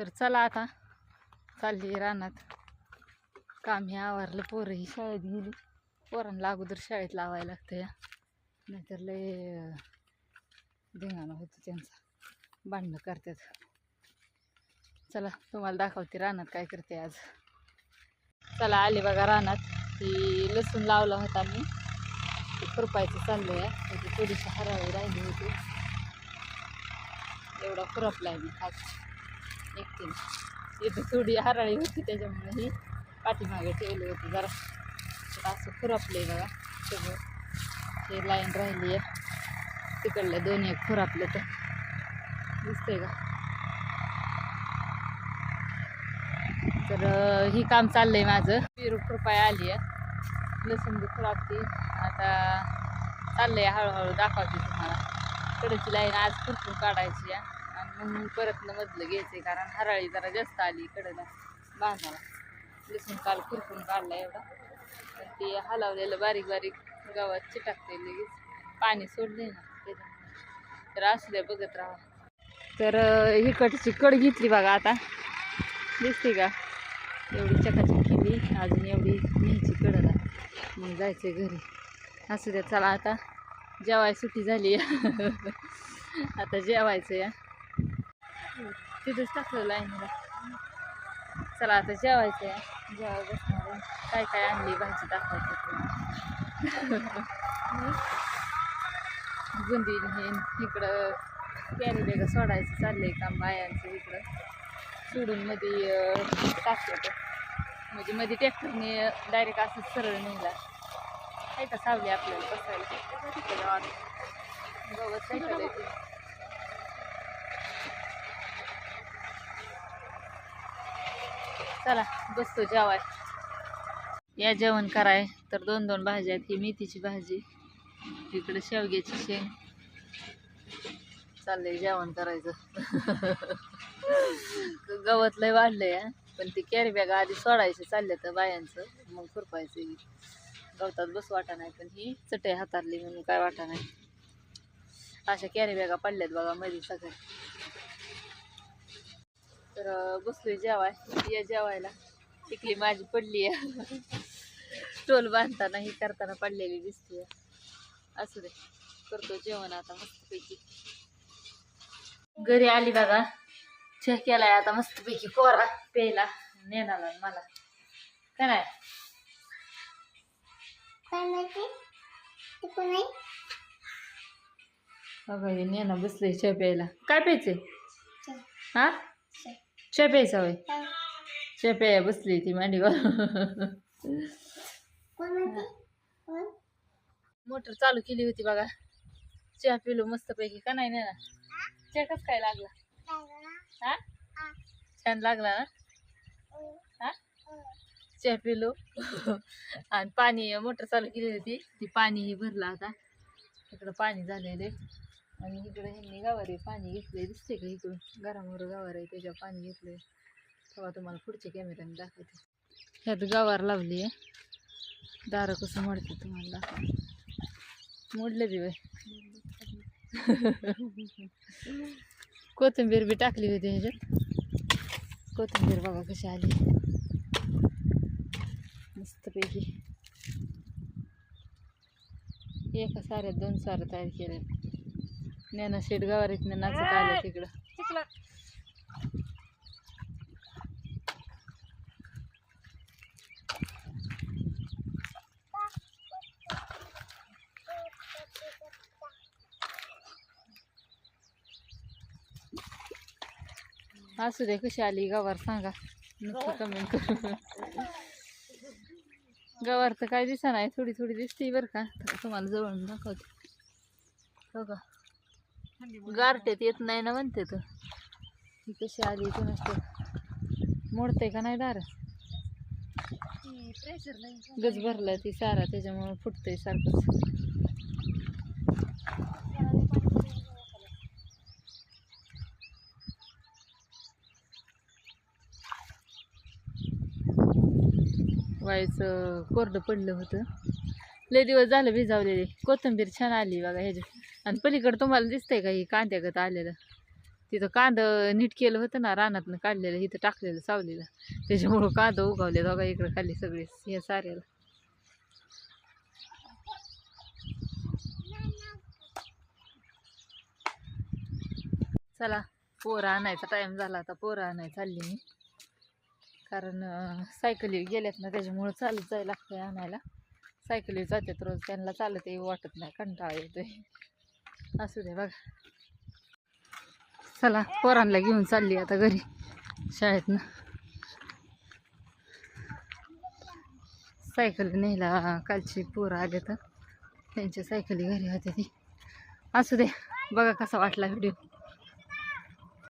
तर चला आता. चालली रानात. काम हे आवरलं पोरं ही शाळेत गेली. पोरांना अगोदर शाळेत लावायला लागतं या. नाहीतर लय अं, धिंगाणा होतो त्यांचा. भांडणं करतात. चला तुम्हाला दाखवते रानात काय करते आज. चला आले बघा रानात. ही लसूण लावला होता मी. ते खुरपायचं चाललं आहे थोडीशी हराळी राहिली होती. एवढा खुरपला आहे मी आज एकटीने. इथं थोडी हराळी होती त्याच्यामुळे ही पाठीमागे ठेवली होती जरा. तर असं खुरापले बघा सगळं. हे लाईन राहिली आहे तिकडल्या दोन एक खुरपले तर. दिसतंय का? तर ही काम चाललंय माझं. पेरू कृपाय आली आहे लसूण बी खुरापती आता चाललंय हळूहळू दाखवते तुम्हाला. कडची लाईन आज खुरपून काढायची आहे. आणि मग परत न मधलं घ्यायचंय कारण हराळी जरा जास्त आली कडनं बांधाला. लसूण काल खुरपून काढला एवढा. पण ते हलवलेलं बारीक बारीक गावात चिटाकते लगेच. पाणी सोडले ना त्याच्यामुळे. तर असू द्या बघत राहा. तर इकडची कड घेतली बघा आता. दिसते का? एवढी चकाचक केली अजून एवढी न्यायची कडला मग जायचं घरी. असू द्या चला आता. जेवाय सुट्टी झाली. आता जेवायचं या तिथंच टाकलं लाईनीला चला आता जेवायचं आहे. जेवाय बसणार काय काय आणली भाजी दाखवायचं बुंदी हे इकडं कॅरी बेग सोडायचं चाललंय काम बायांचं इकडं. सोडून मध्ये टाकलं तर म्हणजे मध्ये ट्रॅक्टरने डायरेक्ट असंच सरळ नेला. काय का सावली आपल्याला बसायला. गवत काय करायचं चला बसतो जेवाय या जेवण कराय तर दोन दोन भाज्या आहेत. ही मेथीची भाजी इकडे शेवग्याची शेंग. चाललंय जेवण करायचं. गवत लय वाढलंय पण ते कॅरी बॅग आधी सोडायची चालले तर बायांचं. मग खुरपायचं गवतात बस वाटा नाही पण ही चटई हातारली म्हणून काय वाटा नाही. अशा कॅरी बॅगा पडल्यात बघा मध्ये सगळ्या. तर बसलोय जेवाय या जेवायला. टिकली माझी पडली आहे स्टोल बांधताना ही करताना पडलेली दिसते असू दे. करतो जेवण आता मस्तपैकी. घरी आली बघा. चहा केलाय आता मस्तपैकी. कोरा प्यायला नेणाला मला. काय नाही? बघा हे नेना बसलंय चहा प्यायला. काय प्यायचंय? हा? होय चहा प्याया बसली ती मांडीवर मोटर चालू केली होती बघा. चहा पिलो मस्तपैकी. का नाही नेना? चहा कस काय लागला? हा? छान लागला ना? हा. चहा पिलो. आणि पाणी मोटर चालू केली होती. ती पाणीही भरलं आता. इकडं पाणी झालेलं आहे. आणि इकडं ह्यांनी गावारे पाणी घेतलंय दिसते का इकडून? घरामोर गावार आहे त्याच्यावर पाणी घेतलंय. तेव्हा तुम्हाला पुढच्या कॅमेऱ्याने दाखवते. ह्यात गावार लावली आहे. दारं कसं मोडते तुम्हाला दाखव मोडले बी बाई. कोथिंबीर बी टाकली होती ह्याच्यात. कोथिंबीर बघा कशी आली. मस्तपैकी. एका साऱ्यात दोन सारं तयार केले ज्ञाना शेट गावारीतनं नाचत आलं तिकडं. असू दे कशी आली गवार सांगा. नक्की कमेंट करून गवार तर काय दिसा नाही थोडी थोडी दिसते बरं का. तुम्हाला जवळ दाखवते. हो का गारट्यात येत नाही ना म्हणते तर ही कशी आली ती नसते मोडते का नाही दार? गज भरला ती सारा त्याच्यामुळे फुटतंय सारखंच. वायचं कोरडं पडलं होतं. लय दिवस झालं भिजावलेले. कोथिंबीर छान आली बघा ह्याच्या आणि पलीकडं तुम्हाला दिसतंय का ही कांद्यागत आलेलं? तिथं कांदं नीट केलं होतं ना रानातनं काढलेलं इथं टाकलेलं सावलीला. त्याच्यामुळं कांदं उगवले दोघा इकडं खाली सगळे हे साऱ्याला. चला पोरं आणायचा टाईम झाला आता पोरं आणाय चालली मी. कारण सायकली गेल्यात ना त्याच्यामुळं चालत जायला लागतंय आणायला. सायकली जातात रोज त्यांना चालत वाटत नाही कंटाळा येतोय. असू दे बघा. चला पोरांना घेऊन चालली आता घरी शाळेतनं. सायकल न्यायला कालची पोरं आले तर त्यांची सायकली घरी होते ती. असू दे बघा कसा वाटला व्हिडिओ.